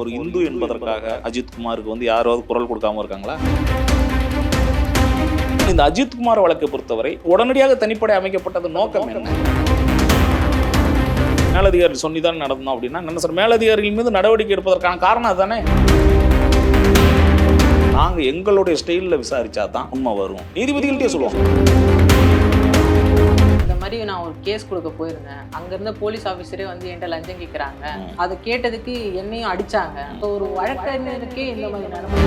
ஒரு இந்து என்பதற்காக அஜித்குமாருக்கு வந்து யாராவது குரல் கொடுக்காம இருக்காங்களா? இந்த அஜித்குமார் வழக்கை பொறுத்தவரை உடனடியாக தனிப்படை அமைக்கப்பட்டது நோக்கம் என்ன? மேலதிகாரி சொல்லிதான் நடந்தோம் அப்படின்னா என்ன சார் மேலதிகாரிகள் மீது நடவடிக்கை எடுப்பதற்கான காரணம் அதுதானே? நாங்க எங்களுடைய ஸ்டைலில் விசாரிச்சா தான் உண்மை வரும். நீதிபதிகள்கிட்டயே சொல்லுவோம். மாதிரி நான் ஒரு கேஸ் கொடுக்க போயிருந்தேன். அங்க இருந்த போலீஸ் ஆபீசரே வந்து என்கிட்ட லஞ்சம் கேட்கறாங்க அதை கேட்டதுக்கு என்னையும் அடிச்சாங்க. So, ஒரு வழக்கறிஞருக்கே இந்த மாதிரி நடக்கும்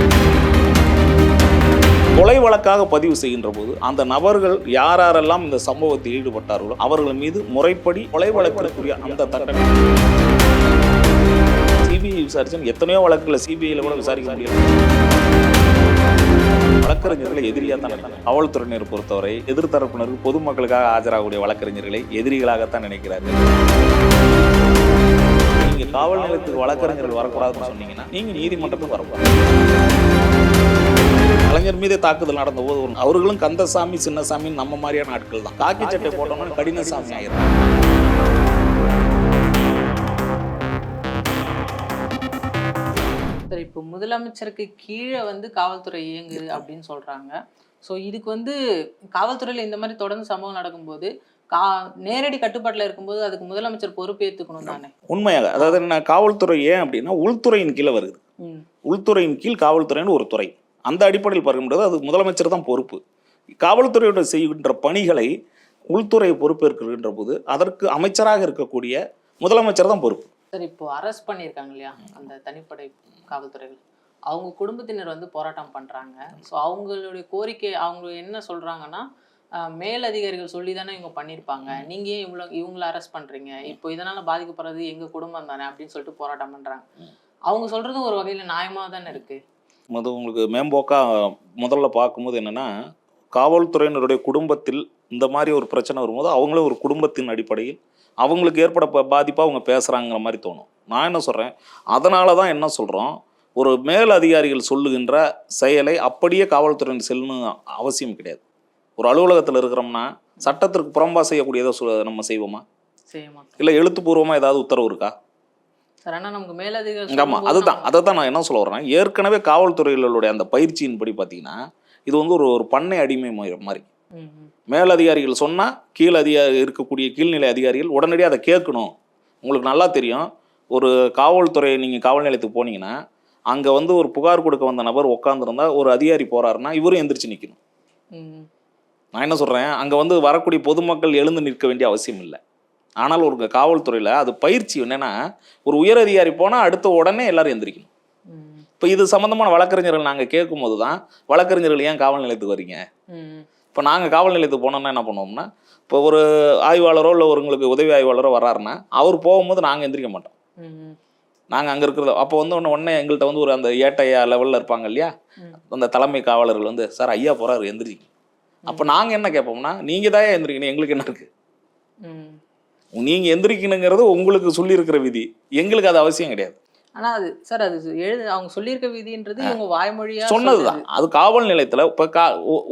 கொலை வழக்காக பதிவு செய்கின்ற போது அந்த நபர்கள் யார் யாரெல்லாம் இந்த சம்பவத்தில் ஈடுபட்டார்களோ அவர்கள் மீது முறைப்படி கொலை வழக்கிற்குரிய அந்த தண்டனை. சிபிஐ விசாரிச்சு எத்தனையோ வழக்குகளை சிபிஐல கூட விசாரிக்க முடியாது வழக்கறிஞர்களை எதிரியா தான் நினைக்கிறாங்க. காவல்துறையினர் பொறுத்தவரை எதிர்த்தரப்பினருக்கு பொதுமக்களுக்காக ஆஜராகக்கூடிய வழக்கறிஞர்களை எதிரிகளாகத்தான் நினைக்கிறார்கள். நீங்க காவல் நிலையத்துக்கு வழக்கறிஞர்கள் வரக்கூடாதுன்னு சொன்னீங்கன்னா நீங்க நீதிமன்றத்துக்கு வரக்கூடாது. கலைஞர் மீது தாக்குதல் நடந்த போது அவர்களும் கந்தசாமி சின்னசாமி நம்ம மாதிரியான ஆட்கள் தான். காக்கி சட்டை போட்டோம்னா கடினசாமி ஆயிரும் முதலமைச்சருக்கு கீழே வந்து காவல்துறை இயங்குது அப்படின்னு சொல்றாங்க. ஸோ இதுக்கு வந்து காவல்துறையில இந்த மாதிரி தொடர்ந்து சம்பவம் நடக்கும்போது கா நேரடி கட்டுப்பாட்டில் இருக்கும்போது அதுக்கு முதலமைச்சர் பொறுப்பேற்றுக்கணும் தானே? உண்மையாக. அதாவது என்ன காவல்துறை ஏன் அப்படின்னா உள்துறையின் கீழே வருது. உள்துறையின் கீழ் காவல்துறைன்னு ஒரு துறை. அந்த அடிப்படையில் பார்க்கும்போது அது முதலமைச்சர் தான் பொறுப்பு. காவல்துறையோட செய்கின்ற பணிகளை உள்துறை பொறுப்பேற்கின்ற போது அதற்கு அமைச்சராக இருக்கக்கூடிய முதலமைச்சர் தான் பொறுப்பு. சரி இப்போ அரெஸ்ட் பண்ணியிருக்காங்க இல்லையா? அந்த தனிப்படை காவல்துறைகள். அவங்க குடும்பத்தினர் வந்து போராட்டம் பண்றாங்க. ஸோ அவங்களுடைய கோரிக்கை அவங்க என்ன சொல்றாங்கன்னா ஆஹ், மேல் அதிகாரிகள் சொல்லி தானே இவங்க பண்ணியிருப்பாங்க நீங்க ஏன் இவ்வளோ இவங்கள அரெஸ்ட் பண்றீங்க? இப்போ இதனால பாதிக்கப்படுறது எங்க குடும்பம் தானே அப்படின்னு சொல்லிட்டு போராட்டம் பண்றாங்க. அவங்க சொல்றதும் ஒரு வகையில நியாயமா தானே இருக்கு. அது உங்களுக்கு மேம்போக்கா முதல்ல பார்க்கும்போது என்னன்னா காவல்துறையினருடைய குடும்பத்தில் இந்த மாதிரி ஒரு பிரச்சனை வரும்போது அவங்களும் ஒரு குடும்பத்தின் அடிப்படையில் அவங்களுக்கு ஏற்பட ப- பாதிப்பா அவங்க பேசுகிறாங்கிற மாதிரி தோணும். நான் என்ன சொல்கிறேன் அதனால தான் என்ன சொல்கிறோம் ஒரு மேல் அதிகாரிகள் சொல்லுகின்ற செயலை அப்படியே காவல்துறையின் செல்லணும் அவசியம் கிடையாது. ஒரு அலுவலகத்தில் இருக்கிறோம்னா சட்டத்திற்கு புறம்பா செய்யக்கூடியதை நம்ம செய்வோமா? இல்லை எழுத்துப்பூர்வமாக ஏதாவது உத்தரவு இருக்கா? நமக்கு ஆமாம் அதுதான் அதை தான் நான் என்ன சொல்ல வரேன் ஏற்கனவே காவல்துறையினருடைய அந்த பயிற்சியின்படி பார்த்தீங்கன்னா இது வந்து ஒரு ஒரு பண்ணை அடிமை மாதிரி. மேலதிகாரிகள் சொன்னால் கீழ் அதிகாரி இருக்கக்கூடிய கீழ்நிலை அதிகாரிகள் உடனடியாக அதை கேட்கணும். உங்களுக்கு நல்லா தெரியும். ஒரு காவல்துறை நீங்கள் காவல் நிலையத்துக்கு போனீங்கன்னா அங்கே வந்து ஒரு புகார் கொடுக்க வந்த நபர் உட்காந்துருந்தா ஒரு அதிகாரி போறாருன்னா இவரும் எந்திரிச்சு நிற்கணும் நான் என்ன சொல்கிறேன் அங்கே வந்து வரக்கூடிய பொதுமக்கள் எழுந்து நிற்க வேண்டிய அவசியம் இல்லை. ஆனால் ஒரு காவல்துறையில் அது பயிற்சி என்னன்னா ஒரு உயர் அதிகாரி போனால் அடுத்த உடனே எல்லாரும் எந்திரிக்கணும். இப்போ இது சம்மந்தமான வழக்கறிஞர்கள் நாங்கள் கேட்கும்போது தான் வழக்கறிஞர்கள் ஏன் காவல் நிலையத்துக்கு வரீங்க? இப்போ நாங்கள் காவல் நிலையத்துக்கு போனோம்னா என்ன பண்ணுவோம்னா இப்போ ஒரு ஆய்வாளரோ இல்லை ஒரு உங்களுக்கு உதவி ஆய்வாளரோ வராருன்னா அவர் போகும்போது நாங்கள் எந்திரிக்க மாட்டோம். நாங்கள் அங்கே இருக்கிறது அப்போ வந்து ஒன்று உடனே எங்கள்கிட்ட வந்து ஒரு அந்த ஏட்டையா லெவலில் இருப்பாங்க இல்லையா. அந்த தலைமை காவலர்கள் வந்து சார் ஐயா போகிறாரு எந்திரிங்க. அப்போ நாங்கள் என்ன கேட்போம்னா நீங்கள் தான் எந்திரிக்கணும்? எங்களுக்கு என்ன இருக்குது. நீங்கள் எந்திரிக்கணுங்கிறது உங்களுக்கு சொல்லியிருக்கிற விதி. எங்களுக்கு அது அவசியம் கிடையாது. ஆனா அது சார் அது எழுது அவங்க சொல்லியிருக்க விதின்றது இவங்க வாய்மொழியா சொன்னதுதான் சொல்றது. அது காவல் நிலையத்தில் இப்போ கா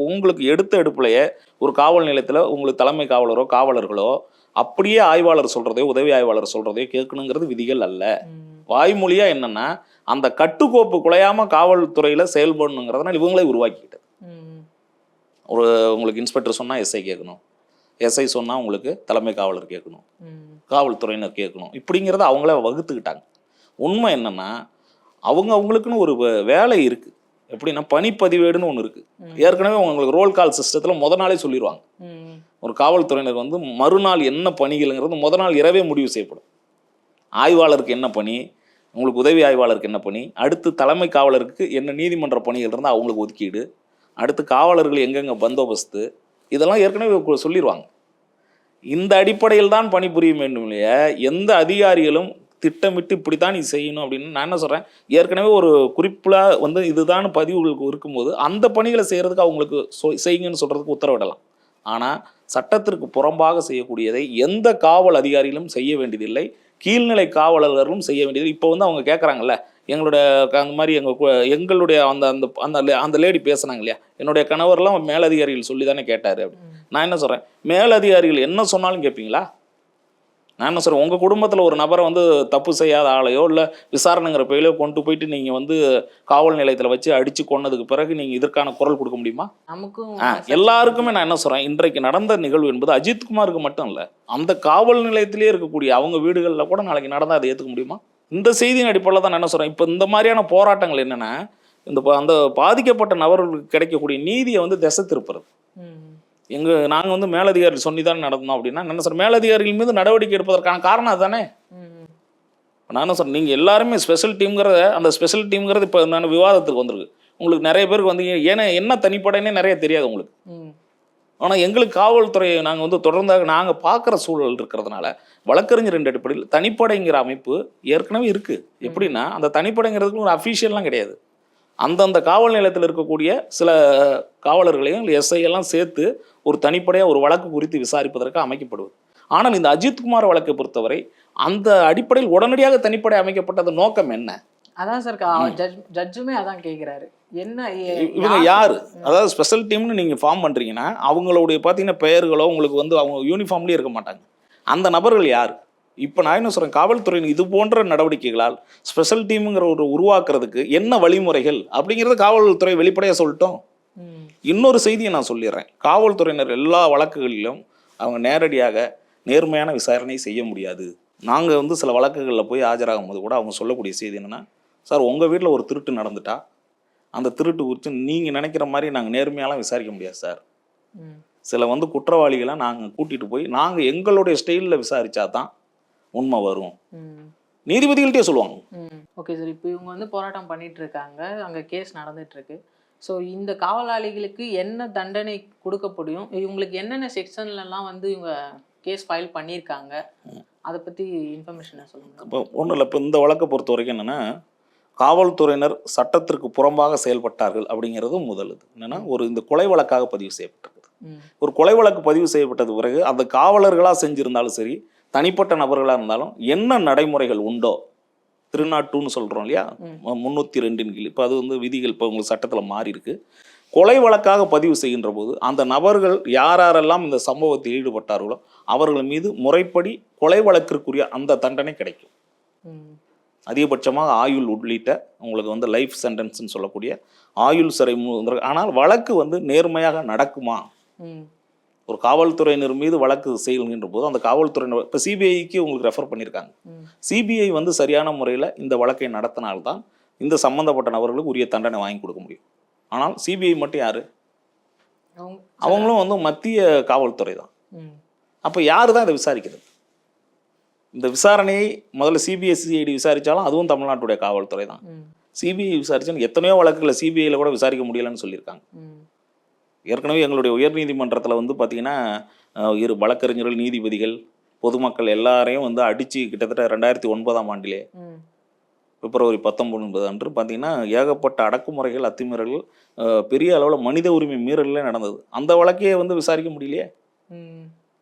உங்களுக்கு எடுத்த எடுப்புலையே ஒரு காவல் நிலையத்தில் உங்களுக்கு தலைமை காவலரோ காவலர்களோ அப்படியே ஆய்வாளர் சொல்றதையோ உதவி ஆய்வாளர் சொல்றதையோ கேட்கணுங்கிறது விதிகள் அல்ல. ம், வாய்மொழியா என்னன்னா அந்த கட்டுக்கோப்பு குலையாம காவல்துறையில செயல்படணுங்கிறதுனால இவங்களே உருவாக்கிக்கிட்டது ஒரு உங்களுக்கு இன்ஸ்பெக்டர் சொன்னா எஸ்ஐ கேட்கணும். எஸ்ஐ சொன்னா உங்களுக்கு தலைமை காவலர் கேட்கணும். காவல்துறையினர் கேட்கணும். இப்படிங்கிறத அவங்களே வகுத்துக்கிட்டாங்க. உண்மை என்னன்னா அவங்க அவங்களுக்குன்னு ஒரு வேலை இருக்கு. எப்படின்னா பணிப்பதிவேடுன்னு ஒன்று இருக்கு. ம். ஏற்கனவே உங்களுக்கு ரோல் கால் சிஸ்டத்தில் முத நாளே சொல்லிடுவாங்க ஒரு காவல்துறையினர் வந்து மறுநாள் என்ன பணிகள்ங்கிறது முத நாள் இரவே முடிவு செய்யப்படும். ஆய்வாளருக்கு என்ன பணி? உங்களுக்கு உதவி ஆய்வாளருக்கு என்ன பணி? அடுத்து தலைமை காவலருக்கு என்ன நீதிமன்ற பணிகள் இருந்தால் அவங்களுக்கு ஒதுக்கீடு. அடுத்து காவலர்கள் எங்கெங்கே பந்தோபஸ்து? இதெல்லாம் ஏற்கனவே சொல்லிடுவாங்க இந்த அடிப்படையில் தான் பணிபுரிய வேண்டும் இல்லையா? எந்த அதிகாரிகளும் திட்டமிட்டு இப்படித்தான் நீ செய்யணும் அப்படின்னு நான் என்ன சொல்கிறேன் ஏற்கனவே ஒரு குறிப்பில் வந்து இதுதான் பதிவுகளுக்கு இருக்கும்போது அந்த பணிகளை செய்கிறதுக்கு அவங்களுக்கு சொ- செய்யுங்கன்னு சொல்கிறதுக்கு உத்தரவிடலாம். ஆனால் சட்டத்திற்கு புறம்பாக செய்யக்கூடியதை எந்த காவல் அதிகாரிகளும் செய்ய வேண்டியதில்லை. கீழ்நிலை காவலர்களும் செய்ய வேண்டியது. இப்போ வந்து அவங்க கேட்குறாங்கல்ல எங்களுடைய அந்த மாதிரி எங்கள் எங்களுடைய அந்த அந்த அந்த அந்த லேடி பேசுனாங்க இல்லையா? என்னுடைய கணவர்லாம் மேலதிகாரிகள் சொல்லி தானே கேட்டார் அப்படின்னு. ம். நான் என்ன சொல்கிறேன் மேலதிகாரிகள் என்ன சொன்னாலும் கேட்பீங்களா நான் என்ன சொல்றேன் உங்க குடும்பத்துல ஒரு நபரை வந்து தப்பு செய்யாத ஆளையோ இல்ல விசாரணைங்கிற பெயரையோ கொண்டு போயிட்டு நீங்க வந்து காவல் நிலையத்துல வச்சு அடிச்சு கொன்னதுக்கு பிறகு நீங்க இதற்கான குரல் கொடுக்க முடியுமா? நமக்கும் எல்லாருக்குமே நான் என்ன சொல்றேன் இன்றைக்கு நடந்த நிகழ்வு என்பது அஜித்குமாருக்கு மட்டும் இல்ல அந்த காவல் நிலையத்திலே இருக்கக்கூடிய அவங்க வீடுகள்ல கூட நாளைக்கு நடந்தா அதை ஏத்துக்க முடியுமா? இந்த செய்தியின் அடிப்படையில் தான் நான் என்ன சொல்றேன் இப்போ இந்த மாதிரியான போராட்டங்கள் என்னன்னா இந்த அந்த பாதிக்கப்பட்ட நபர்களுக்கு கிடைக்கக்கூடிய நீதியை வந்து திசை திருப்புறது. எங்கள் எங்க நாங்க வந்து மேலதிகாரி சொல்லி தான் நடந்தோம் அப்படின்னா என்ன சார் மேலதிகாரிகள் மீது நடவடிக்கை எடுப்பதற்கான காரணம் அதுதானே? நானும் நான் என்ன நீங்க எல்லாருமே ஸ்பெஷல் டீம்ங்கிறத அந்த ஸ்பெஷல் டீம்ங்கிறது இப்போ நான் விவாதத்துக்கு வந்திருக்கு. உங்களுக்கு நிறைய பேருக்கு வந்து ஏன்னா என்ன தனிப்படைனே நிறைய தெரியாது உங்களுக்கு. ஆனால் எங்களுக்கு காவல்துறையை நாங்கள் வந்து தொடர்ந்தாக நாங்கள் பார்க்குற சூழல் இருக்கிறதுனால வழக்கறிஞர் ரெண்டு அடிப்படையில் தனிப்படைங்கிற அமைப்பு ஏற்கனவே இருக்குது எப்படின்னா அந்த தனிப்படைங்கிறதுக்கு ஒரு அஃபீஷியல்லாம் கிடையாது. அந்தந்த காவல் நிலையத்தில் இருக்கக்கூடிய சில காவலர்களையும் எஸ்ஐ எல்லாம் சேர்த்து ஒரு தனிப்படையாக ஒரு வழக்கு குறித்து விசாரிப்பதற்கு அமைக்கப்படுவது. ஆனால் இந்த அஜித்குமார் வழக்கை பொறுத்தவரை அந்த அடிப்படையில் உடனடியாக தனிப்படை அமைக்கப்பட்டது நோக்கம் என்ன? அதான் சார் ஜட்ஜ் ஜட்ஜுமே அதான் கேக்குறாரு. என்ன இவங்க யார்- அதாவது ஸ்பெஷல் டீம்னு நீங்க ஃபார்ம் பண்றீங்கன்னா அவங்களுடைய பார்த்தீங்கன்னா பெயர்களோ உங்களுக்கு வந்து அவங்க யூனிஃபார்ம்லேயே இருக்க மாட்டாங்க. அந்த நபர்கள் யார்? இப்போ நான் என்ன சொல்றேன் காவல்துறையின் இது போன்ற நடவடிக்கைகளால் ஸ்பெஷல் டீமுங்கிற ஒரு உருவாக்குறதுக்கு என்ன வழிமுறைகள் அப்படிங்கிறது காவல்துறை வெளிப்படையாக சொல்லட்டும். இன்னொரு செய்தியை நான் சொல்லிடுறேன். காவல்துறையினர் எல்லா வழக்குகளிலும் அவங்க நேரடியாக நேர்மையான விசாரணை செய்ய முடியாது. நாங்கள் வந்து சில வழக்குகளில் போய் ஆஜராகும் போது கூட அவங்க சொல்லக்கூடிய செய்தி என்னன்னா சார் உங்கள் வீட்டில் ஒரு திருட்டு நடந்துட்டா? அந்த திருட்டு குறித்து நீங்கள் நினைக்கிற மாதிரி நாங்கள் நேர்மையாலாம் விசாரிக்க முடியாது சார். சில வந்து குற்றவாளிகளை நாங்கள் கூட்டிகிட்டு போய் நாங்கள் எங்களுடைய ஸ்டைலில் விசாரிச்சா தான் உண்மை வரும். நீதிபதிகள்கிட்டே சொல்லுவாங்க. ஓகே சார் இப்போ இவங்க வந்து போராட்டம் பண்ணிட்டு இருக்காங்க அங்கே கேஸ் நடந்துட்டு இருக்கு ஸோ இந்த காவலாளிகளுக்கு என்ன தண்டனை கொடுக்கப்படும் இவங்களுக்கு என்னென்ன செக்ஷன்லலாம் வந்து இவங்க கேஸ் ஃபைல் பண்ணியிருக்காங்க? அதை பற்றி இன்ஃபர்மேஷன் சொல்லுங்க. இப்போ ஒன்றும் இல்லை இப்போ இந்த வழக்கை பொறுத்த வரைக்கும் என்னென்னா காவல்துறையினர் சட்டத்திற்கு புறம்பாக செயல்பட்டார்கள் அப்படிங்கிறது முதல் இது என்னென்னா ஒரு இந்த கொலை வழக்காக பதிவு செய்யப்பட்டிருக்குது. ஒரு கொலை வழக்கு பதிவு செய்யப்பட்டது பிறகு அந்த காவலர்களாக செஞ்சிருந்தாலும் சரி தனிப்பட்ட நபர்களாக இருந்தாலும் என்ன நடைமுறைகள் உண்டோ திருநாட்டுன்னு சொல்கிறோம் இல்லையா? முந்நூற்றி ரெண்டின் கீழ். இப்போ அது வந்து விதிகள் இப்போ உங்களுக்கு சட்டத்தில் மாறி இருக்கு கொலை வழக்காக பதிவு செய்கின்ற போது அந்த நபர்கள் யார் யாரெல்லாம் இந்த சம்பவத்தில் ஈடுபட்டார்களோ அவர்கள் மீது முறைப்படி கொலை வழக்கிற்குரிய அந்த தண்டனை கிடைக்கும். அதிகபட்சமாக ஆயுள் உள்ளிட்ட உங்களுக்கு வந்து லைஃப் சென்டென்ஸ்னு சொல்லக்கூடிய ஆயுள் சிறை ஆனால் வழக்கு வந்து நேர்மையாக நடக்குமா? ஒரு காவல்துறையினர் மீது வழக்கு செய்கின்ற போது அந்த காவல்துறையினர் இப்போ சிபிஐக்கு உங்களுக்கு ரெஃபர் பண்ணியிருக்காங்க சிபிஐ வந்து சரியான முறையில் இந்த வழக்கை நடத்தினால்தான் இந்த சம்பந்தப்பட்ட நபர்களுக்கு உரிய தண்டனை வாங்கி கொடுக்க முடியும். ஆனால் சிபிஐ மட்டும் யாரு? அவங்க அவங்களும் வந்து மத்திய காவல்துறை தான். அப்போ யார் தான் இதை விசாரிக்கிறது? இந்த விசாரணையை முதல்ல சிபிஎஸ்சிஐடி விசாரித்தாலும் அதுவும் தமிழ்நாட்டுடைய காவல்துறை தான். சிபிஐ விசாரிச்சாலும் எத்தனையோ வழக்குகளை சிபிஐயில் கூட விசாரிக்க முடியலன்னு சொல்லியிருக்காங்க. ஏற்கனவே எங்களுடைய உயர்நீதிமன்றத்தில் வந்து பார்த்தீங்கன்னா இரு வழக்கறிஞர்கள் நீதிபதிகள் பொதுமக்கள் எல்லாரையும் வந்து அடித்து கிட்டத்தட்ட ரெண்டாயிரத்தி ஒன்பதாம் ஆண்டிலே பிப்ரவரி பத்தொன்பது அன்று பார்த்தீங்கன்னா ஏகப்பட்ட அடக்குமுறைகள் அத்துமீறல்கள் பெரிய அளவில் மனித உரிமை மீறலே நடந்தது. அந்த வழக்கையே வந்து விசாரிக்க முடியலையே?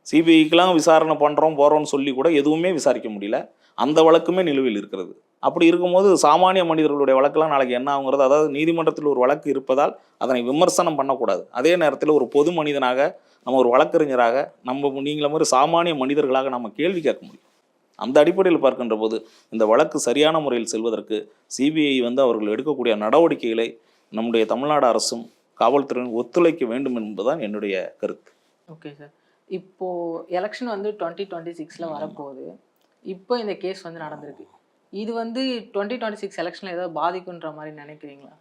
சிபிஐக்கெலாம் விசாரணை பண்ணுறோம் போகிறோம்னு சொல்லி கூட எதுவுமே விசாரிக்க முடியல. அந்த வழக்குமே நிலுவையில் இருக்கிறது. அப்படி இருக்கும்போது சாமானிய மனிதர்களுடைய வழக்கெல்லாம் நாளைக்கு என்ன ஆகுங்கிறது அதாவது நீதிமன்றத்தில் ஒரு வழக்கு இருப்பதால் அதனை விமர்சனம் பண்ணக்கூடாது. அதே நேரத்தில் ஒரு பொது மனிதனாக நம்ம ஒரு வழக்கறிஞராக நம்ம நீங்கள மாதிரி சாமானிய மனிதர்களாக நம்ம கேள்வி கேட்க முடியும். அந்த அடிப்படையில் பார்க்கின்ற போது இந்த வழக்கு சரியான முறையில் செல்வதற்கு சிபிஐ வந்து அவர்கள் எடுக்கக்கூடிய நடவடிக்கைகளை நம்முடைய தமிழ்நாடு அரசும் காவல்துறையும் ஒத்துழைக்க வேண்டும் என்பதுதான் என்னுடைய கருத்து. Okay sir. இப்போ எலெக்ஷன் வந்து டுவெண்ட்டி டுவெண்ட்டி சிக்ஸில் வரப்போகுது. இப்போ இந்த கேஸ் வந்து நடந்திருக்கு. இது வந்து டுவெண்ட்டி டுவெண்ட்டி சிக்ஸ் எலெக்ஷனில் ஏதாவது பாதிக்குன்ற மாதிரி நினைக்கிறீங்களா?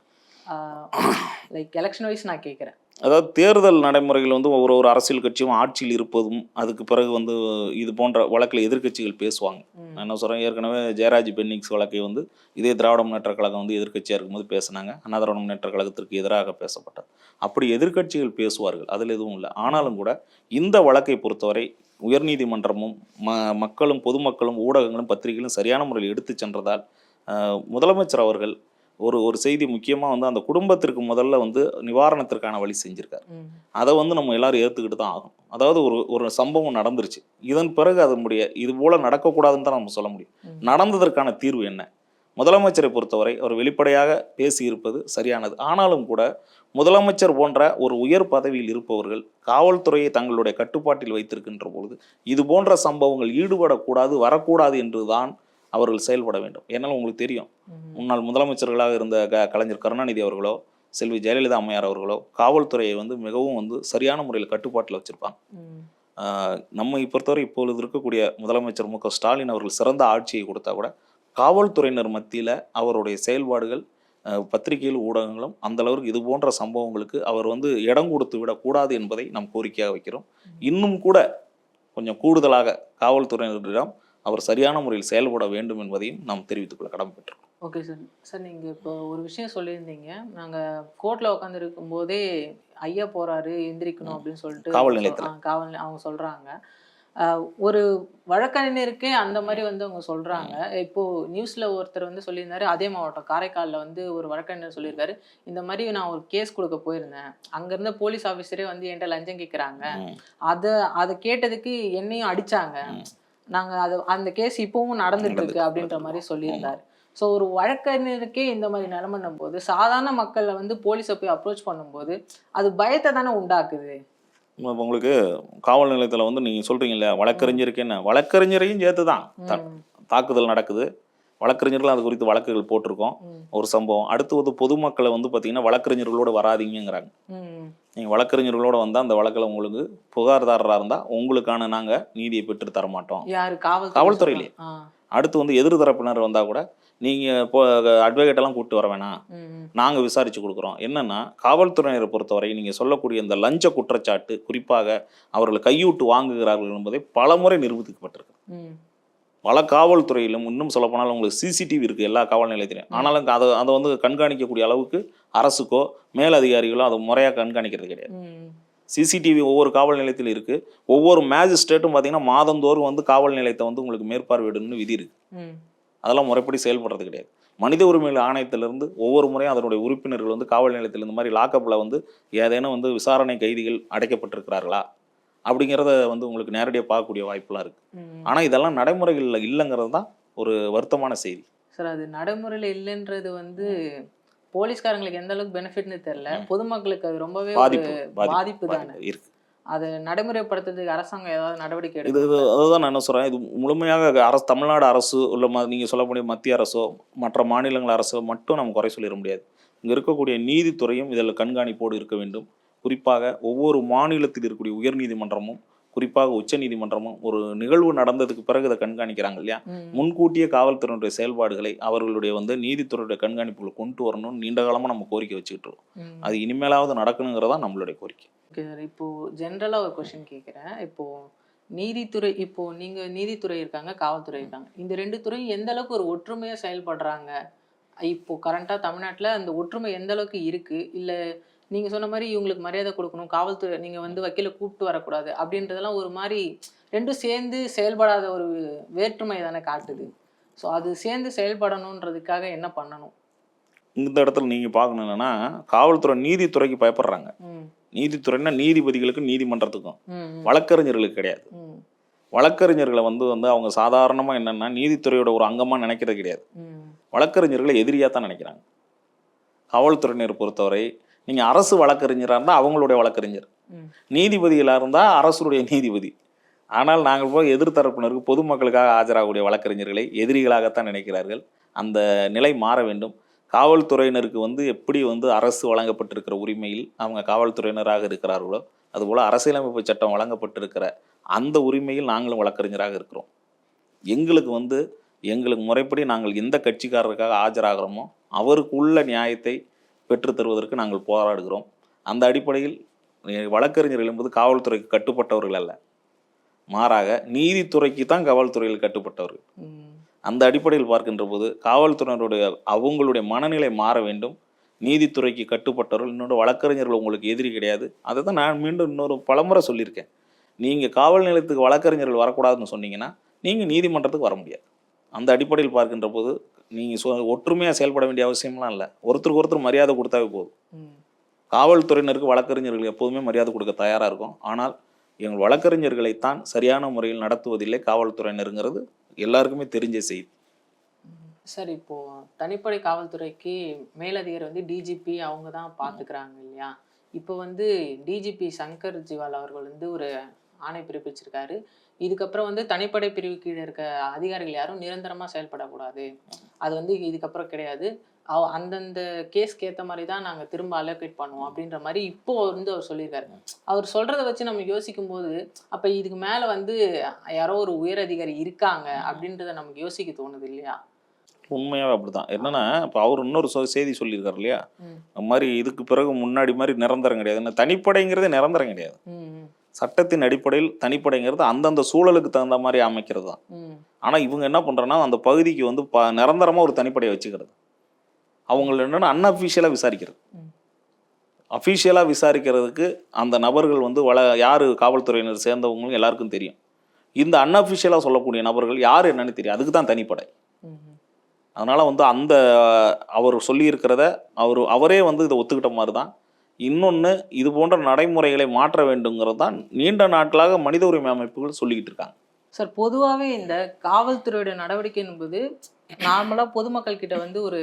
லைக் எலெக்ஷன் வைஸ் நான் கேட்குறேன் அதாவது தேர்தல் நடைமுறைகள் வந்து ஒரு ஒரு அரசியல் கட்சியும் ஆட்சியில் இருப்பதும் அதுக்கு பிறகு வந்து இது போன்ற வழக்கில் எதிர்க்கட்சிகள் பேசுவாங்க. நான் என்ன சொல்கிறேன் ஏற்கனவே ஜெயராஜ் பென்னிக்ஸ் வழக்கை வந்து இதே திராவிட முன்னேற்ற கழகம் வந்து எதிர்க்கட்சியாக இருக்கும்போது பேசினாங்க. அண்ணா திராவிட முன்னேற்ற கழகத்திற்கு எதிராக பேசப்பட்டது அப்படி எதிர்க்கட்சிகள் பேசுவார்கள். அதில் எதுவும் இல்லை. ஆனாலும் கூட இந்த வழக்கை பொறுத்தவரை உயர்நீதிமன்றமும் ம மக்களும் பொதுமக்களும் ஊடகங்களும் பத்திரிகைகளும் சரியான முறையில் எடுத்து சென்றதால் முதலமைச்சர் அவர்கள் ஒரு ஒரு செய்தி முக்கியமாக வந்து அந்த குடும்பத்திற்கு முதல்ல வந்து நிவாரணத்திற்கான வழி செஞ்சிருக்காரு. அதை வந்து நம்ம எல்லாரும் ஏற்றுக்கிட்டு தான் ஆகும் அதாவது ஒரு ஒரு சம்பவம் நடந்துருச்சு. இதன் பிறகு அது முடிய இது போல நடக்கக்கூடாதுன்னு தான் நம்ம சொல்ல முடியும். நடந்ததற்கான தீர்வு என்ன? முதலமைச்சரை பொறுத்தவரை அவர் வெளிப்படையாக பேசியிருப்பது சரியானது. ஆனாலும் கூட முதலமைச்சர் போன்ற ஒரு உயர் பதவியில் இருப்பவர்கள் காவல்துறையை தங்களுடைய கட்டுப்பாட்டில் வைத்திருக்கின்ற பொழுது இது போன்ற சம்பவங்கள் ஈடுபடக்கூடாது வரக்கூடாது என்றுதான் அவர்கள் செயல்பட வேண்டும். ஏன்னால் உங்களுக்கு தெரியும். முன்னாள் முதலமைச்சர்களாக இருந்த க கலைஞர் கருணாநிதி அவர்களோ செல்வி ஜெயலலிதா அம்மையார் அவர்களோ காவல்துறையை வந்து மிகவும் வந்து சரியான முறையில் கட்டுப்பாட்டில் வச்சிருப்பாங்க. நம்மை பொறுத்தவரை இப்பொழுது இருக்கக்கூடிய முதலமைச்சர் மு. க. ஸ்டாலின் அவர்கள் சிறந்த ஆட்சியை கொடுத்தா கூட காவல்துறையினர் மத்தியில் அவருடைய செயல்பாடுகள் பத்திரிகையில் ஊடகங்களும் அந்த அளவுக்கு இது போன்ற சம்பவங்களுக்கு அவர் வந்து இடம் கொடுத்து விடக்கூடாது என்பதை நாம் கோரிக்கையாக வைக்கிறோம். இன்னும் கூட கொஞ்சம் கூடுதலாக காவல்துறையினரிடம் அவர் சரியான முறையில் செயல்பட வேண்டும் என்பதையும் நாம் தெரிவித்துக் கொள்ள கடமைப்பட்டிருக்கோம். ஓகே சார் சார் நீங்கள் இப்போ ஒரு விஷயம் சொல்லியிருந்தீங்க. நாங்கள் கோர்ட்டில் உட்காந்துருக்கும் போதே ஐயா போறாரு எந்திரிக்கணும் அப்படின்னு சொல்லிட்டு காவல் நிலையத்துல. காவல் அவங்க சொல்றாங்க. ஆஹ் ஒரு வழக்கறிஞருக்கே அந்த மாதிரி வந்து அவங்க சொல்றாங்க. இப்போ நியூஸ்ல ஒருத்தர் வந்து சொல்லியிருந்தாரு அதே மாவட்டம் காரைக்கால்ல வந்து ஒரு வழக்கறிஞர் சொல்லியிருக்காரு இந்த மாதிரி நான் ஒரு கேஸ் கொடுக்க போயிருந்தேன். அங்க இருந்த போலீஸ் ஆஃபீஸரே வந்து என்கிட்ட லஞ்சம் கேட்குறாங்க. அதை அதை கேட்டதுக்கு என்னையும் அடிச்சாங்க. ம். நாங்க அது அந்த கேஸ் இப்பவும் நடந்துட்டு இருக்கு அப்படின்ற. மாதிரி சொல்லியிருந்தாரு. ஸோ ஒரு வழக்கறிஞருக்கே இந்த மாதிரி நிலைமைன்னும் போது சாதாரண மக்களை வந்து போலீஸை போய் அப்ரோச் பண்ணும்போது அது பயத்தை தானே உண்டாக்குது? உங்களுக்கு காவல் நிலையத்தில் வந்து நீங்கள் சொல்கிறீங்கல்ல வழக்கறிஞருக்கு என்ன வழக்கறிஞரையும் சேர்த்து தான் தாக்குதல் நடக்குது. வழக்கறிஞர்கள் அது குறித்து வழக்குகள் போட்டிருக்கோம். ஒரு சம்பவம். அடுத்து வந்து பொதுமக்களை வந்து பார்த்தீங்கன்னா வழக்கறிஞர்களோட வராதீங்கங்கிறாங்க. ம், நீங்கள் வழக்கறிஞர்களோட வந்தால் அந்த வழக்கில் உங்களுக்கு புகார்தாரராக இருந்தால் உங்களுக்கான நாங்கள் நீதியை பெற்று தர மாட்டோம். காவல்துறையிலே. அடுத்து வந்து எதிர் தரப்பினர் வந்தால் கூட நீங்கள் இப்போ எல்லாம் கூப்பிட்டு வர வேணாம். நாங்கள் விசாரித்து கொடுக்குறோம். என்னன்னா காவல்துறையினரை பொறுத்தவரை நீங்கள் சொல்லக்கூடிய இந்த லஞ்ச குற்றச்சாட்டு குறிப்பாக அவர்கள் கையூட்டு வாங்குகிறார்கள் என்பதை பலமுறை நிரூபிக்கப்பட்டிருக்கு. பல காவல்துறையிலும் இன்னும் சொல்லப்போனால் உங்களுக்கு சிசிடிவி இருக்குது எல்லா காவல் நிலையத்திலையும். ஆனாலும் அதை அதை வந்து கண்காணிக்கக்கூடிய அளவுக்கு அரசுக்கோ மேலதிகாரிகளோ அதை முறையாக கண்காணிக்கிறது கிடையாது. சிசிடிவி ஒவ்வொரு காவல் நிலையத்திலும் இருக்குது ஒவ்வொரு மேஜிஸ்ட்ரேட்டும் பார்த்தீங்கன்னா மாதந்தோறும் வந்து காவல் நிலையத்தை வந்து உங்களுக்கு மேற்பார்வையிடணும்னு விதி இருக்குது அதெல்லாம் முறைப்படி செயல்படுறது கிடையாது. மனித உரிமைகள் ஆணையத்திலிருந்து ஒவ்வொரு முறையும் அதனுடைய உறுப்பினர்கள் வந்து காவல் நிலையத்தில் இந்த மாதிரி லாக்கப்பில் வந்து ஏதேனும் வந்து விசாரணை கைதிகள் அடைக்கப்பட்டிருக்கிறார்களா? அப்படிங்கிறத வந்து உங்களுக்கு நேரடியாக பார்க்கக்கூடிய வாய்ப்புலாம் இருக்குது. ஆனால் இதெல்லாம் நடைமுறைகளில் இல்லைங்கிறது தான் ஒரு வருத்தமான செய்தி. சார் அது நடைமுறையில இல்லைன்றது வந்து போலீஸ்காரங்களுக்கு எந்த அளவுக்கு பெனிஃபிட்னு தெரியல. பொதுமக்களுக்கு அது ரொம்பவே பாதிப்பு பாதிப்பு தானே. இருக்கு. அதை நடைமுறைப்படுத்துறதுக்கு அரசாங்கம் ஏதாவது நடவடிக்கை இது அதுதான் நான் என்ன சொல்கிறேன் இது முழுமையாக அரசு தமிழ்நாடு அரசு இல்லை நீங்கள் சொல்லக்கூடிய மத்திய அரசோ மற்ற மாநிலங்கள் அரசோ மட்டும் நம்ம குறை சொல்லிட முடியாது. இங்கே இருக்கக்கூடிய நீதித்துறையும் இதில் கண்காணிப்போடு இருக்க வேண்டும். குறிப்பாக ஒவ்வொரு மாநிலத்தில் இருக்கக்கூடிய உயர்நீதிமன்றமும் குறிப்பாக உச்சநீதிமன்றமும் ஒரு நிகழ்வு நடந்ததுக்கு பிறகு இதை கண்காணிக்கிறாங்க இல்லையா? முன்கூட்டியே காவல்துறையினுடைய செயல்பாடுகளை அவர்களுடைய வந்து நீதித்துறையுடைய கண்காணிப்புகளை கொண்டு வரணும்னு நீண்ட காலமாக நம்ம கோரிக்கை வச்சுக்கிட்டு இருக்கோம். அது இனிமேலாவது நடக்கணுங்கிறதா நம்மளுடைய கோரிக்கை. இப்போ ஜென்ரலா ஒரு கொஸ்டின் கேட்குறேன் இப்போ நீதித்துறை இப்போ நீங்க நீதித்துறை இருக்காங்க காவல்துறை இருக்காங்க. இந்த ரெண்டு துறையும் எந்த அளவுக்கு ஒரு ஒற்றுமையா செயல்படுறாங்க? இப்போ கரண்டா தமிழ்நாட்டுல அந்த ஒற்றுமை எந்த அளவுக்கு இருக்கு? இல்ல நீங்க சொன்ன மாதிரி இவங்களுக்கு மரியாதை கொடுக்கணும் காவல்துறை நீங்க வந்து வக்கீல கூப்பிட்டு வரக்கூடாது அப்படின்றதெல்லாம் ஒரு மாதிரி ரெண்டும் சேர்ந்து செயல்படாத ஒரு வேற்றுமை தானே காட்டுது. ஸோ அது சேர்ந்து செயல்படணுன்றதுக்காக என்ன பண்ணணும்? இந்த இடத்துல நீங்கள் பார்க்கணும் என்னன்னா காவல்துறை நீதித்துறைக்கு பயப்படுறாங்க. நீதித்துறைன்னா நீதிபதிகளுக்கும் நீதிமன்றத்துக்கும். வழக்கறிஞர்களுக்கு கிடையாது. வழக்கறிஞர்களை வந்து வந்து அவங்க சாதாரணமாக என்னென்னா நீதித்துறையோட ஒரு அங்கமாக நினைக்கிறது கிடையாது. வழக்கறிஞர்களை எதிரியாக தான் நினைக்கிறாங்க. காவல்துறையினர் பொறுத்தவரை நீங்கள் அரசு வழக்கறிஞராக இருந்தால் அவங்களுடைய வழக்கறிஞர். நீதிபதிகளாக இருந்தால் அரசுடைய நீதிபதி. ஆனால் நாங்கள் போய் எதிர்த்தரப்பினருக்கு பொதுமக்களுக்காக ஆஜராகக்கூடிய வழக்கறிஞர்களை எதிரிகளாகத்தான் நினைக்கிறார்கள். அந்த நிலை மாற வேண்டும். காவல்துறையினருக்கு வந்து எப்படி வந்து அரசு வழங்கப்பட்டிருக்கிற உரிமையில் அவங்க காவல்துறையினராக இருக்கிறார்களோ அதுபோல் அரசியலமைப்பு சட்டம் வழங்கப்பட்டிருக்கிற அந்த உரிமையில் நாங்களும் வழக்கறிஞராக இருக்கிறோம். எங்களுக்கு வந்து எங்களுக்கு முறைப்படி நாங்கள் எந்த கட்சிக்காரருக்காக ஆஜராகிறோமோ அவருக்கு உள்ள நியாயத்தை பெற்றுத் தருவதற்கு நாங்கள் போராடுகிறோம். அந்த அடிப்படையில் வழக்கறிஞர்கள் என்பது காவல்துறைக்கு கட்டுப்பட்டவர்கள் அல்ல. மாறாக நீதித்துறைக்கு தான் காவல்துறையில் கட்டுப்பட்டவர்கள். அந்த அடிப்படையில் பார்க்கின்ற போது காவல்துறையினருடைய அவங்களுடைய மனநிலை மாற வேண்டும். நீதித்துறைக்கு கட்டுப்பட்டவர்கள் இன்னொரு வழக்கறிஞர்கள் உங்களுக்கு எதிரி கிடையாது. அதை தான் நான் மீண்டும் இன்னொரு பலமுறை சொல்லியிருக்கேன். நீங்கள் காவல் நிலையத்துக்கு வழக்கறிஞர்கள் வரக்கூடாதுன்னு சொன்னீங்கன்னா நீங்கள் நீதிமன்றத்துக்கு வர முடியாது. அந்த அடிப்படையில் பார்க்கின்ற போது நீங்கள் சொ ஒற்றுமையாக செயல்பட வேண்டிய அவசியம்லாம் இல்லை. ஒருத்தருக்கு ஒருத்தர் மரியாதை கொடுத்தாவே போதும். காவல்துறையினருக்கு வழக்கறிஞர்கள் எப்போதுமே மரியாதை கொடுக்க தயாராக இருக்கும். ஆனால் எங்கள் வழக்கறிஞர்களைத்தான் சரியான முறையில் நடத்துவதில்லை காவல்துறையினருங்கிறது எல்லாருக்குமே தெரிஞ்ச செய்தி. சார் இப்போ தனிப்படை காவல்துறைக்கு மேலதிகாரி வந்து டிஜிபி அவங்க தான் பார்த்துக்கிறாங்க இல்லையா? இப்போ வந்து டிஜிபி சங்கர் ஜிவால் அவர்கள் வந்து ஒரு ஆணை பிறப்பிச்சிருக்காரு. இதுக்கப்புறம் வந்து தனிப்படை பிரிவு கீழே இருக்க அதிகாரிகள் யாரும் நிரந்தரமாக செயல்படக்கூடாது. அது வந்து இதுக்கப்புறம் கிடையாது. அவ- அந்தந்த கேஸ்க்கு ஏற்ற மாதிரி தான் நாங்கள் திரும்ப அலோகேட் பண்ணுவோம் அப்படின்ற மாதிரி இப்போ வந்து அவர் சொல்லியிருக்காரு. அவர் சொல்றத வச்சு நம்ம யோசிக்கும் போது அப்போ இதுக்கு மேலே வந்து யாரோ ஒரு உயர் அதிகாரி இருக்காங்க அப்படின்றத நமக்கு யோசிக்க தோணுது இல்லையா? உண்மையாவே அப்படிதான் என்னன்னா இப்போ அவர் இன்னொரு செய்தி சொல்லியிருக்காரு இல்லையா? ம். அந்த மாதிரி இதுக்கு பிறகு முன்னாடி மாதிரி நிரந்தரம் கிடையாது. தனிப்படைங்கிறதே நிரந்தரம் கிடையாது. சட்டத்தின் அடிப்படையில் தனிப்படைங்கிறது அந்தந்த சூழலுக்கு தகுந்த மாதிரி அமைக்கிறது தான். ஆனால் இவங்க என்ன பண்ணுறேன்னா அந்த பகுதிக்கு வந்து ப நிரந்தரமாக ஒரு தனிப்படையை வச்சுக்கிறது. அவங்கள என்னென்னா அன்அஃபிஷியலாக விசாரிக்கிறது. அஃபிஷியலாக விசாரிக்கிறதுக்கு அந்த நபர்கள் வந்து வள யார் காவல்துறையினர் சேர்ந்தவங்களும் எல்லாருக்கும் தெரியும். இந்த அன்அஃபிஷியலாக சொல்லக்கூடிய நபர்கள் யார் என்னன்னு தெரியும். அதுக்கு தான் தனிப்படை. அதனால் வந்து அந்த அவர் சொல்லியிருக்கிறத அவர் அவரே வந்து இதை ஒத்துக்கிட்ட மாதிரி தான். இன்னொன்று இது போன்ற நடைமுறைகளை மாற்ற வேண்டுங்கிறது தான் நீண்ட நாட்களாக மனித உரிமை அமைப்புகள் சொல்லிக்கிட்டு இருக்காங்க. சார் பொதுவாகவே இந்த காவல்துறையோட நடவடிக்கை என்பது நார்மலாக பொதுமக்கள் கிட்ட வந்து ஒரு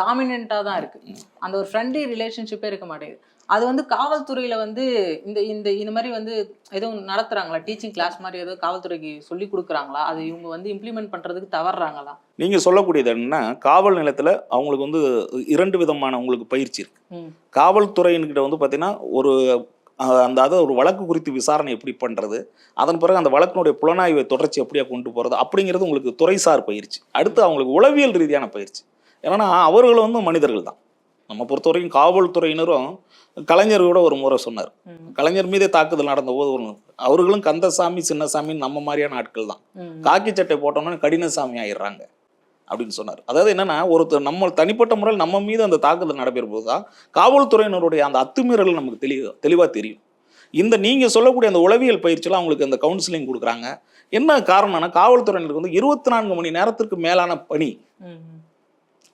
டாமினண்ட்டாக தான் இருக்குது அந்த ஒரு ஃப்ரெண்ட்லி ரிலேஷன்ஷிப்பே இருக்க மாட்டேங்குது. அது வந்து காவல்துறையில வந்து இந்த இந்த இந்த மாதிரி வந்து எதுவும் நடத்துறாங்களா? டீச்சிங் கிளாஸ் மாதிரி ஏதோ காவல்துறைக்கு சொல்லி கொடுக்குறாங்களா? அது இவங்க வந்து இம்ப்ளிமெண்ட் பண்றதுக்கு தவறுறாங்களா? நீங்கள் சொல்லக்கூடியது என்னன்னா காவல் நிலையத்தில் அவங்களுக்கு வந்து இரண்டு விதமான உங்களுக்கு பயிற்சி இருக்கு. காவல்துறையின்கிட்ட வந்து பார்த்தீங்கன்னா ஒரு அந்த அதாவது ஒரு வழக்கு குறித்து விசாரணை எப்படி பண்ணுறது அதன் பிறகு அந்த வழக்கினுடைய புலனாய்வை தொடர்ச்சி எப்படியா கொண்டு போகிறது அப்படிங்கிறது உங்களுக்கு துறைசார் பயிற்சி. அடுத்து அவங்களுக்கு உளவியல் ரீதியான பயிற்சி. ஏன்னா அவர்கள் வந்து மனிதர்கள் தான். நம்ம பொறுத்த வரைக்கும் காவல்துறையினரும் கலைஞர் கூட ஒரு முறை சொன்னார். கலைஞர் மீதே தாக்குதல் நடந்தபோது ஒரு அவர்களும் கந்தசாமி சின்னசாமி நம்ம மாதிரியான ஆட்கள் தான். காக்கி சட்டை போட்டோம்னா கடினசாமி ஆயிடுறாங்க அப்படின்னு சொன்னார். அதாவது என்னன்னா ஒருத்தர் நம்ம தனிப்பட்ட முறையில் நம்ம மீது அந்த தாக்குதல் நடைபெறும் போது தான் காவல்துறையினருடைய அந்த அத்துமீறல் நமக்கு தெளிவா தெளிவாக தெரியும். இந்த நீங்கள் சொல்லக்கூடிய அந்த உளவியல் பயிற்சியெல்லாம் அவங்களுக்கு அந்த கவுன்சிலிங் கொடுக்குறாங்க. என்ன காரணம்னா காவல்துறையினருக்கு வந்து இருபத்தி நான்கு மணி நேரத்திற்கு மேலான பணி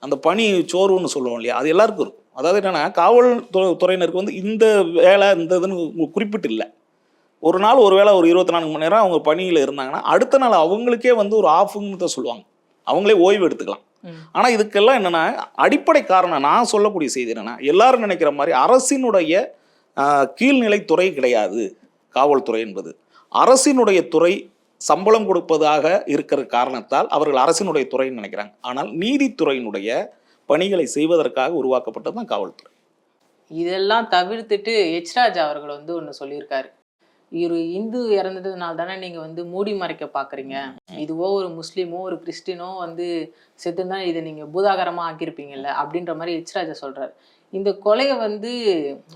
அந்த பணி சோர்வுன்னு சொல்லுவோம் இல்லையா? அது எல்லாருக்கும் இருக்கும். அதாவது என்னன்னா காவல் துறை- துறையினருக்கு வந்து இந்த வேலை இந்த இதுன்னு குறிப்பிட்டு இல்லை ஒரு நாள் ஒரு வேளை ஒரு இருபத்தி நான்கு மணி நேரம் அவங்க பணியில் இருந்தாங்கன்னா அடுத்த நாள் அவங்களுக்கே வந்து ஒரு ஆஃபுன்னு தான் சொல்லுவாங்க. அவங்களே ஓய்வு எடுத்துக்கலாம். ஆனால் இதுக்கெல்லாம் என்னன்னா அடிப்படை காரணம் நான் சொல்லக்கூடிய செய்தி என்னன்னா எல்லாரும் நினைக்கிற மாதிரி அரசினுடைய கீழ்நிலை துறை கிடையாது. காவல்துறை என்பது. அரசினுடைய துறை சம்பளம் கொடுப்பதாக இருக்கிற காரணத்தால் அவர்கள் அரசினுடைய துறைன்னு நினைக்கிறாங்க. ஆனால் நீதித்துறையினுடைய பணிகளை செய்வதற்காக உருவாக்கப்பட்டது தான் காவல்துறை. இதெல்லாம் தவிர்த்துட்டு எச் ராஜா அவர்கள் வந்து ஒன்று சொல்லியிருக்காரு. ஒரு இந்து இறந்ததுனால தானே நீங்க வந்து மூடி மறைக்க பாக்குறீங்க. இதுவோ ஒரு முஸ்லீமோ ஒரு கிறிஸ்டினோ வந்து செத்துனா இதை நீங்க பூதாகரமா ஆக்கியிருப்பீங்கல்ல அப்படின்ற மாதிரி எச் ராஜா சொல்றாரு. இந்த கொலையை வந்து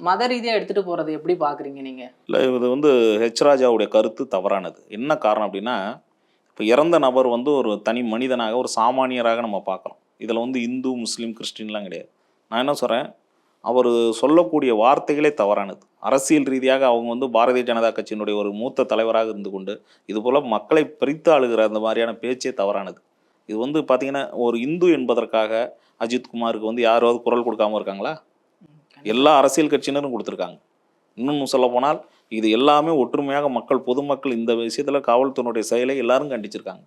மத ரீதியாக எடுத்துகிட்டு போகிறது எப்படி பார்க்குறீங்க நீங்கள் இல்லை இது வந்து ஹெச்ராஜாவுடைய கருத்து தவறானது. என்ன காரணம் அப்படின்னா இப்போ இறந்த நபர் வந்து ஒரு தனி மனிதனாக ஒரு சாமானியராக நம்ம பார்க்குறோம். இதில் வந்து இந்து முஸ்லீம் கிறிஸ்டின்லாம் கிடையாது. நான் என்ன சொல்கிறேன் அவர் சொல்லக்கூடிய வார்த்தைகளே தவறானது. அரசியல் ரீதியாக அவங்க வந்து பாரதிய ஜனதா கட்சியினுடைய ஒரு மூத்த தலைவராக இருந்து கொண்டு இதுபோல் மக்களை பிரித்து ஆளுகிற அந்த மாதிரியான பேச்சே தவறானது. இது வந்து பார்த்திங்கன்னா ஒரு இந்து என்பதற்காக அஜித் குமாருக்கு வந்து யாராவது குரல் கொடுக்காம இருக்காங்களா? எல்லா அரசியல் கட்சியினரும் கொடுத்துருக்காங்க. இன்னும் சொல்ல போனால் இது எல்லாமே ஒற்றுமையாக மக்கள் பொதுமக்கள் இந்த விஷயத்தில் காவல்துறையினுடைய செயலை எல்லாரும் கண்டிச்சிருக்காங்க.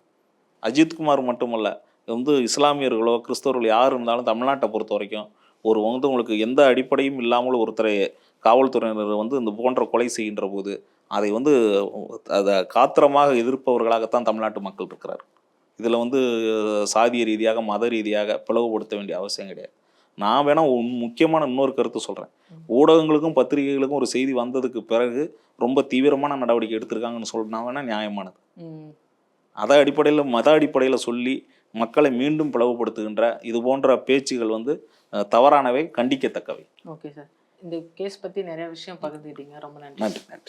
அஜித்குமார் மட்டுமல்ல வந்து இஸ்லாமியர்களோ கிறிஸ்தவர்களோ யார் இருந்தாலும் தமிழ்நாட்டை பொறுத்த வரைக்கும் ஒரு வந்து உங்களுக்கு எந்த அடிப்படையும் இல்லாமல் ஒருத்தரை காவல்துறையினர் வந்து இந்த போன்ற கொலை செய்கின்ற போது அதை வந்து அதை காத்திரமாக எதிர்ப்பவர்களாகத்தான் தமிழ்நாட்டு மக்கள் இருக்கிறார் இதில் வந்து சாதிய ரீதியாக மத ரீதியாக பிளவுபடுத்த வேண்டிய அவசியம் கிடையாது. நான் வேணா ஒரு முக்கியமான இன்னொரு கருத்து சொல்கிறேன் ஊடகங்களுக்கும் பத்திரிகைகளுக்கும் ஒரு செய்தி வந்ததுக்கு பிறகு ரொம்ப தீவிரமான நடவடிக்கை எடுத்திருக்காங்கன்னு சொன்னா வேணா நியாயமானது. ம். அத அடிப்படையில் மத அடிப்படையில் சொல்லி மக்களை மீண்டும் பிளவுபடுத்துகின்ற இது போன்ற பேச்சுகள் வந்து தவறானவை கண்டிக்கத்தக்கவை. Okay sir. இந்த கேஸ் பத்தி நிறைய விஷயம் பகிர்ந்துக்கிட்டீங்க ரொம்ப நன்றி. நன்றி நன்றி.